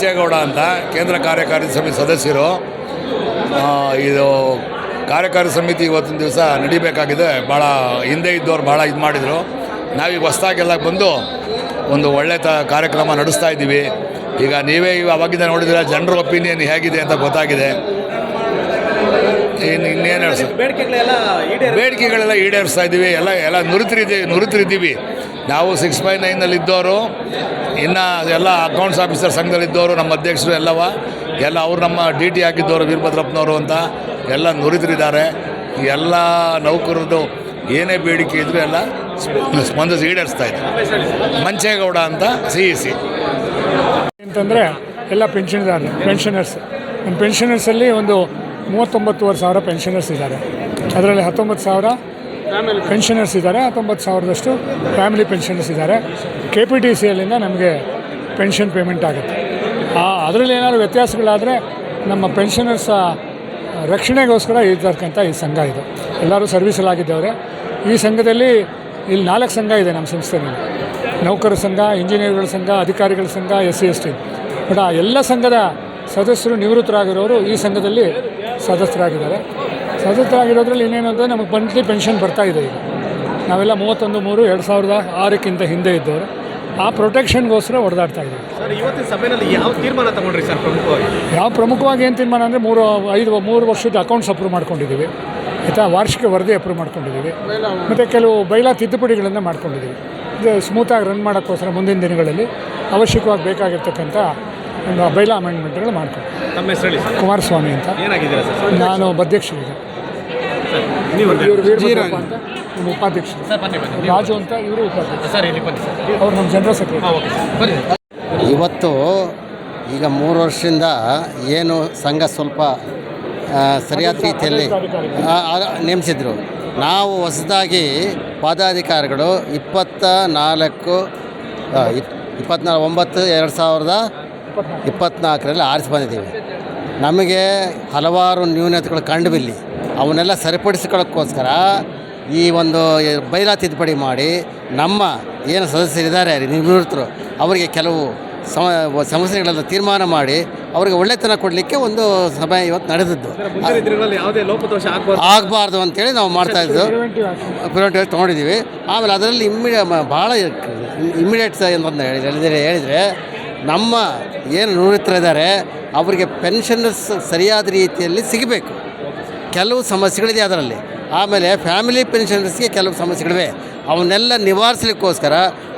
ಮಂಚೇಗೌಡ ಅಂತ ಕೇಂದ್ರ ಕಾರ್ಯಕಾರಿ ಸಮಿತಿ ಸದಸ್ಯರು ಇದು ಕಾರ್ಯಕಾರಿ ಸಮಿತಿ ಇವತ್ತಿನ ದಿವಸ ನಡಿಬೇಕಾಗಿದೆ. ಭಾಳ ಹಿಂದೆ ಇದ್ದವ್ರು ಭಾಳ ಇದು ಮಾಡಿದರು. ನಾವೀಗ ಹೊಸ್ದಾಗೆಲ್ಲ ಬಂದು ಒಂದು ಒಳ್ಳೆ ತ ಕಾರ್ಯಕ್ರಮ ನಡೆಸ್ತಾ ಇದ್ದೀವಿ. ಈಗ ನೀವೇ ಅವಾಗಿಂದ ನೋಡಿದ್ರೆ ಜನರ ಒಪಿನಿಯನ್ ಹೇಗಿದೆ ಅಂತ ಗೊತ್ತಾಗಿದೆ. ಇನ್ನು ಇನ್ನೇನು ಬೇಡಿಕೆಗಳೆಲ್ಲ ಈಡೇರಿಸ್ತಾ ಇದ್ದೀವಿ. ಎಲ್ಲ ಎಲ್ಲ ನುರಿತರಿದ್ದೀವಿ ನುರಿತಿರಿದ್ದೀವಿ. ನಾವು ಸಿಕ್ಸ್ ಬೈ ನೈನಲ್ಲಿ ಇದ್ದವರು, ಇನ್ನು ಎಲ್ಲ ಅಕೌಂಟ್ಸ್ ಆಫೀಸರ್ ಸಂಘದಲ್ಲಿದ್ದವರು ನಮ್ಮ ಅಧ್ಯಕ್ಷರು ಎಲ್ಲವ, ಎಲ್ಲ ಅವರು ನಮ್ಮ ಡಿ ಟಿ ಹಾಕಿದ್ದವರು ವೀರಭದ್ರಪ್ಪನವರು ಅಂತ ಎಲ್ಲ ನುರಿತರಿದ್ದಾರೆ ಎಲ್ಲ ನೌಕರರು ಏನೇ ಬೇಡಿಕೆ ಇದ್ದರೂ ಎಲ್ಲ ಸ್ಪ- ಸ್ಪಂದಿಸಿ ಈಡೇರಿಸ್ತಾ ಇದೆ ಮಂಚೇಗೌಡ ಅಂತ ಸಿ ಇ ಸಿ ಅಂತಂದರೆ ಎಲ್ಲ ಪೆನ್ಷನ್ದಾರರು ಪೆನ್ಷನರ್ಸ್ ನಮ್ಮ ಪೆನ್ಷನರ್ಸಲ್ಲಿ ಒಂದು ಮೂವತ್ತೊಂಬತ್ತುವರೆ ಸಾವಿರ ಪೆನ್ಷನರ್ಸ್ ಇದ್ದಾರೆ. ಅದರಲ್ಲಿ ಹತ್ತೊಂಬತ್ತು ಸಾವಿರ ಪೆನ್ಷನರ್ಸ್ ಇದ್ದಾರೆ, ಹತ್ತೊಂಬತ್ತು ಸಾವಿರದಷ್ಟು ಫ್ಯಾಮಿಲಿ ಪೆನ್ಷನರ್ಸ್ ಇದ್ದಾರೆ. ಕೆ ಪಿ ಟಿ ಸಿ ಯಲ್ಲಿಂದ ನಮಗೆ ಪೆನ್ಷನ್ ಪೇಮೆಂಟ್ ಆಗುತ್ತೆ. ಆ, ಅದರಲ್ಲಿ ಏನಾದರೂ ವ್ಯತ್ಯಾಸಗಳಾದರೆ ನಮ್ಮ ಪೆನ್ಷನರ್ಸ್ ರಕ್ಷಣೆಗೋಸ್ಕರ ಇರ್ತಕ್ಕಂಥ ಈ ಸಂಘ ಇದು. ಎಲ್ಲರೂ ಸರ್ವಿಸಲಾಗಿದ್ದವರೇ ಈ ಸಂಘದಲ್ಲಿ ಇಲ್ಲಿ ನಾಲ್ಕು ಸಂಘ ಇದೆ ನಮ್ಮ ಸಂಸ್ಥೆಯಲ್ಲಿ ನೌಕರ ಸಂಘ ಇಂಜಿನಿಯರ್ಗಳ ಸಂಘ, ಅಧಿಕಾರಿಗಳ ಸಂಘ, S C, S T. But ಆ ಎಲ್ಲ ಸಂಘದ ಸದಸ್ಯರು ನಿವೃತ್ತರಾಗಿರೋರು ಈ ಸಂಘದಲ್ಲಿ ಸದಸ್ಯರಾಗಿದ್ದಾರೆ. ಸದಸ್ಯರಾಗಿರೋದ್ರಲ್ಲಿ ಇನ್ನೇನು ಅಂದರೆ ನಮಗೆ ಮಂತ್ಲಿ ಪೆನ್ಷನ್ ಬರ್ತಾ ಇದೆ ಈಗ. ನಾವೆಲ್ಲ ಮೂವತ್ತೊಂದು ಮೂರು ಎರಡು ಸಾವಿರದ ಆರಕ್ಕಿಂತ ಹಿಂದೆ ಇದ್ದವರು. ಆ ಪ್ರೊಟೆಕ್ಷನ್ಗೋಸ್ಕರ ಹೊಡೆದಾಡ್ತಾ ಇದ್ದೀವಿ. ಸರ್ ಇವತ್ತಿನ ಸಭೆಯಲ್ಲಿ ಯಾವ ತೀರ್ಮಾನ ತಗೊಂಡ್ರಿ ಸರ್ ಪ್ರಮುಖವಾಗಿ? ಯಾವ ಪ್ರಮುಖವಾಗಿ ಏನು ತೀರ್ಮಾನ ಅಂದರೆ ಮೂರು ಐದು ಮೂರು ವರ್ಷದ ಅಕೌಂಟ್ಸ್ ಅಪ್ರೂವ್ ಮಾಡ್ಕೊಂಡಿದ್ದೀವಿ. ಆಯಿತಾ? ವಾರ್ಷಿಕ ವರದಿ ಅಪ್ರೂವ್ ಮಾಡ್ಕೊಂಡಿದ್ದೀವಿ. ಮತ್ತು ಕೆಲವು ಬೈಲಾ ತಿದ್ದುಪಡಿಗಳನ್ನು ಮಾಡ್ಕೊಂಡಿದ್ದೀವಿ. ಇದು ಸ್ಮೂತಾಗಿ ರನ್ ಮಾಡೋಕ್ಕೋಸ್ಕರ ಮುಂದಿನ ದಿನಗಳಲ್ಲಿ ಅವಶ್ಯಕವಾಗಿ ಬೇಕಾಗಿರ್ತಕ್ಕಂಥ ಒಂದು ಬೈಲಾ ಅಮೆಂಡ್ಮೆಂಟ್ಗಳು ಮಾಡ್ಕೊಂಡು ತಮ್ಮ ಹೆಸರು ಕುಮಾರಸ್ವಾಮಿ ಅಂತ. ಏನಾಗಿದ್ದೀರಾ ಸರ್? ನಾನು ಅಧ್ಯಕ್ಷರಿಗೆ ನೀವು ಇವರು ವೀರಭದ್ರಪ್ಪ ಅಂತ. ನಮ್ಮ ಉಪಾಧ್ಯಕ್ಷರು. ರಾಜು ಅಂತ ಇವರು ಉಪಾಧ್ಯಕ್ಷರು. ಸರ್ ಇಲ್ಲಿ ಬನ್ನಿ ಸರ್. ಅವ್ರು ನಮ್ಮ ಜನರಲ್ ಸೆಕ್ರೆಟರಿ. Okay sir. ಬನ್ನಿ. ಇವತ್ತು ಈಗ ಮೂರು ವರ್ಷದಿಂದ ಏನು ಸಂಘ ಸ್ವಲ್ಪ ಸರಿಯಾದ ರೀತಿಯಲ್ಲಿ ನೇಮಿಸಿದ್ರು. ನಾವು ಹೊಸದಾಗಿ ಪದಾಧಿಕಾರಿಗಳು ಇಪ್ಪತ್ತ ನಾಲ್ಕು ಇಪ್ಪತ್ನಾಲ್ಕು ಒಂಬತ್ತು ಎರಡು ಸಾವಿರದ ಇಪ್ಪತ್ನಾಲ್ಕರಲ್ಲಿ ಆರಿಸಿ ಬಂದಿದ್ದೀವಿ. ನಮಗೆ ಹಲವಾರು ನ್ಯೂನತೆಗಳು ಕಂಡು ಬಿಲ್ಲಿ ಅವನ್ನೆಲ್ಲ ಸರಿಪಡಿಸ್ಕೊಳ್ಳೋಕ್ಕೋಸ್ಕರ ಈ ಒಂದು ಬೈಲಾ ತಿದ್ದುಪಡಿ ಮಾಡಿ ನಮ್ಮ ಏನು ಸದಸ್ಯರಿದ್ದಾರೆ ನಿವೃತ್ತರು ಅವರಿಗೆ ಕೆಲವು ಸಮ ಸಮಸ್ಯೆಗಳೆಲ್ಲ ತೀರ್ಮಾನ ಮಾಡಿ ಅವರಿಗೆ ಒಳ್ಳೆತನ ಕೊಡಲಿಕ್ಕೆ ಒಂದು ಸಭೆ ಇವತ್ತು ನಡೆದದ್ದು. ಆಗ್ಬಾರ್ದು. ಆಗಬಾರ್ದು ಅಂತೇಳಿ ನಾವು ಮಾಡ್ತಾ ಇದ್ದು ಪ್ರಿವೆಂಟಿವ್ ತೊಗೊಂಡಿದ್ದೀವಿ. ಆಮೇಲೆ ಅದರಲ್ಲಿ ಇಮ್ಮಿಡಿಯ ಭಾಳ ಇಮ್ಮಿಡಿಯೇಟ್ ಏನಂತ ಹೇಳಿ ಹೇಳಿದರೆ ಹೇಳಿದರೆ ನಮ್ಮ ಏನು ನಿವೃತ್ತರಿದ್ದಾರೆ ಅವರಿಗೆ ಪೆನ್ಷನ್ ಸರಿಯಾದ ರೀತಿಯಲ್ಲಿ ಸಿಗಬೇಕು. ಕೆಲವು ಸಮಸ್ಯೆಗಳಿದೆ ಅದರಲ್ಲಿ. ಆಮೇಲೆ ಫ್ಯಾಮಿಲಿ ಪೆನ್ಷನರ್ಸ್ಗೆ ಕೆಲವು ಸಮಸ್ಯೆಗಳಿವೆ. ಅವನ್ನೆಲ್ಲ ನಿವಾರಿಸಲಿಕ್ಕೋಸ್ಕರ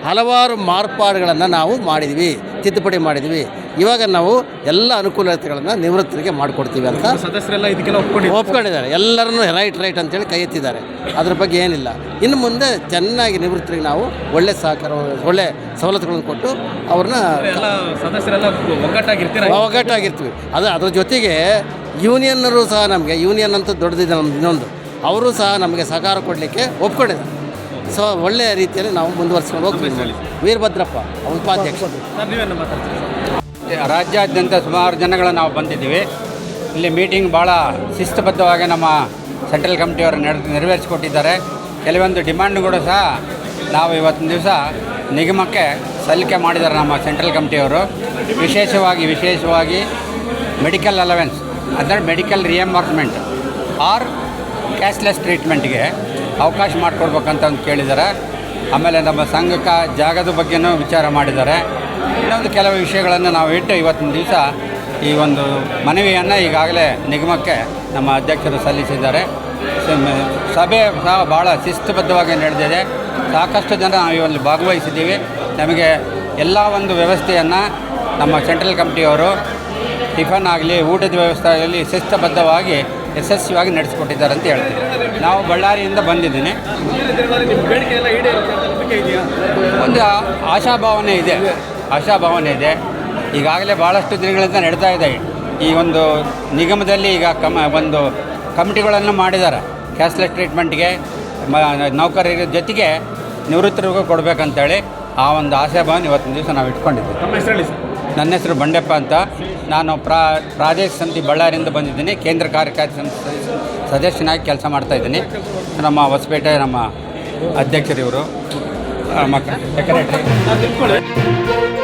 ಹಲವಾರು ಮಾರ್ಪಾಡುಗಳನ್ನು ನಾವು ಮಾಡಿದ್ವಿ ತಿದ್ದುಪಡಿ ಮಾಡಿದ್ವಿ. ಇವಾಗ ನಾವು ಎಲ್ಲ ಅನುಕೂಲತೆಗಳನ್ನು ನಿವೃತ್ತರಿಗೆ ಮಾಡಿಕೊಡ್ತೀವಿ ಅಂತ ಸದಸ್ಯರೆಲ್ಲ ಇದಕ್ಕೆಲ್ಲ ಒಪ್ಕೊಂಡು ಒಪ್ಕೊಂಡಿದ್ದಾರೆ. ಎಲ್ಲರನ್ನೂ ರೈಟ್ ರೈಟ್ ಅಂತೇಳಿ ಕೈ ಎತ್ತಿದ್ದಾರೆ. ಅದ್ರ ಬಗ್ಗೆ ಏನಿಲ್ಲ. ಇನ್ನು ಮುಂದೆ ಚೆನ್ನಾಗಿ ನಿವೃತ್ತರಿಗೆ ನಾವು ಒಳ್ಳೆ ಸಹಕಾರ ಒಳ್ಳೆ ಸವಲತ್ತುಗಳನ್ನು ಕೊಟ್ಟು ಅವ್ರನ್ನ ಎಲ್ಲ ಸದಸ್ಯರೆಲ್ಲ ಒಗ್ಗಟ್ಟಾಗಿರ್ತೀವಿ ಒಗ್ಗಟ್ಟಾಗಿರ್ತೀವಿ. ಅದು ಅದ್ರ ಜೊತೆಗೆ ಯೂನಿಯನ್ನರು ಸಹ ನಮಗೆ ಯೂನಿಯನ್ ಅಂತ ದೊಡ್ಡದಿದೆ ನಮ್ಮ ಇನ್ನೊಂದು. ಅವರು ಸಹ ನಮಗೆ ಸಹಕಾರ ಕೊಡಲಿಕ್ಕೆ ಒಪ್ಕೊಂಡಿದ್ದಾರೆ. ಸೊ ಒಳ್ಳೆಯ ರೀತಿಯಲ್ಲಿ ನಾವು ಮುಂದುವರಿಸ್ಕೊಂಡು ಹೋಗ್ತೀವಿ ವೀರಭದ್ರಪ್ಪ ಉಪಾಧ್ಯಕ್ಷ ಸರ್ ನೀವೇನು ಮಾತಾಡ್ತೀರಿ? ರಾಜ್ಯಾದ್ಯಂತ ಸುಮಾರು ಜನಗಳು ನಾವು ಬಂದಿದ್ದೀವಿ. ಇಲ್ಲಿ ಮೀಟಿಂಗ್ ಭಾಳ ಶಿಸ್ತುಬದ್ಧವಾಗಿ ನಮ್ಮ ಸೆಂಟ್ರಲ್ ಕಮಿಟಿಯವರು ನೆರ ನೆರವೇರಿಸಿಕೊಟ್ಟಿದ್ದಾರೆ. ಕೆಲವೊಂದು ಡಿಮ್ಯಾಂಡ್ಗಳು ಸಹ ನಾವು ಇವತ್ತಿನ ದಿವಸ ನಿಗಮಕ್ಕೆ ಸಲ್ಲಿಕೆ ಮಾಡಿದ್ದಾರೆ ನಮ್ಮ ಸೆಂಟ್ರಲ್ ಕಮಿಟಿಯವರು ವಿಶೇಷವಾಗಿ ವಿಶೇಷವಾಗಿ ಮೆಡಿಕಲ್ ಅಲವೆನ್ಸ್ ಅಂದರೆ ಮೆಡಿಕಲ್ ರಿಯಂಬರ್ಸ್ಮೆಂಟ್ ಆರ್ ಕ್ಯಾಶ್ಲೆಸ್ ಟ್ರೀಟ್ಮೆಂಟ್ಗೆ ಅವಕಾಶ ಮಾಡಿಕೊಡ್ಬೇಕಂತ ಒಂದು ಕೇಳಿದ್ದಾರೆ ಆಮೇಲೆ ನಮ್ಮ ಸಂಘಕ್ಕೆ ಜಾಗದ ಬಗ್ಗೆನೂ ವಿಚಾರ ಮಾಡಿದ್ದಾರೆ ಇನ್ನೊಂದು ಕೆಲವು ವಿಷಯಗಳನ್ನು ನಾವು ಇಟ್ಟು ಇವತ್ತಿನ ದಿವಸ ಈ ಒಂದು ಮನವಿಯನ್ನು ಈಗಾಗಲೇ ನಿಗಮಕ್ಕೆ ನಮ್ಮ ಅಧ್ಯಕ್ಷರು ಸಲ್ಲಿಸಿದ್ದಾರೆ. ಸಭೆ ಸಹ ಭಾಳ ಶಿಸ್ತುಬದ್ಧವಾಗಿ ನಡೆದಿದೆ. ಸಾಕಷ್ಟು ಜನ ನಾವು ಇವಲ್ಲಿ ಭಾಗವಹಿಸಿದ್ದೀವಿ. ನಮಗೆ ಎಲ್ಲ ಒಂದು ವ್ಯವಸ್ಥೆಯನ್ನು ನಮ್ಮ ಸೆಂಟ್ರಲ್ ಕಮಿಟಿಯವರು ಟಿಫನ್ ಆಗಲಿ, ಊಟದ ವ್ಯವಸ್ಥೆ ಆಗಲಿ ಶಿಸ್ತಬದ್ಧವಾಗಿ ಯಶಸ್ವಿಯಾಗಿ ನಡೆಸಿಕೊಟ್ಟಿದ್ದಾರೆ ಅಂತ ಹೇಳ್ತೀವಿ. ನಾವು ಬಳ್ಳಾರಿಯಿಂದ ಬಂದಿದ್ದೀನಿ. ಒಂದು ಆಶಾಭಾವನೆ ಇದೆ. ಆಶಾಭಾವನೆ ಇದೆ. ಈಗಾಗಲೇ ಭಾಳಷ್ಟು ದಿನಗಳಿಂದ ನಡೀತಾ ಇದೆ. ಈ ಒಂದು ನಿಗಮದಲ್ಲಿ ಈಗ ಕಮ, ಒಂದು ಕಮಿಟಿಗಳನ್ನು ಮಾಡಿದ್ದಾರೆ. ಕ್ಯಾಶ್ಲೆಸ್ ಟ್ರೀಟ್ಮೆಂಟ್ಗೆ, ಮ ನೌಕರರ ಜೊತೆಗೆ ನಿವೃತ್ತರಿಗೂ ಕೊಡಬೇಕಂತೇಳಿ ಆ ಒಂದು ಆಶಾಭಾವನೆ ಇವತ್ತಿನ ದಿವಸ ನಾವು ಇಟ್ಕೊಂಡಿದ್ದೀವಿ. ನನ್ನ ಹೆಸರು ಬಂಡೆಪ್ಪ ಅಂತ. ನಾನು ಪ್ರಾ, ಪ್ರಾದೇಶಿಕ ಸಮಿತಿ ಬಳ್ಳಾರಿಯಿಂದ ಬಂದಿದ್ದೀನಿ. ಕೇಂದ್ರ ಕಾರ್ಯಕಾರಿ ಸಮಿತಿ ಸದಸ್ಯ- ಸದಸ್ಯನಾಗಿ ಕೆಲಸ ಮಾಡ್ತಾ ಇದ್ದೀನಿ. ನಮ್ಮ ಹೊಸಪೇಟೆ ನಮ್ಮ ಅಧ್ಯಕ್ಷರಿವರು. ತಿಳ್ಕೊಳ್ಳಿ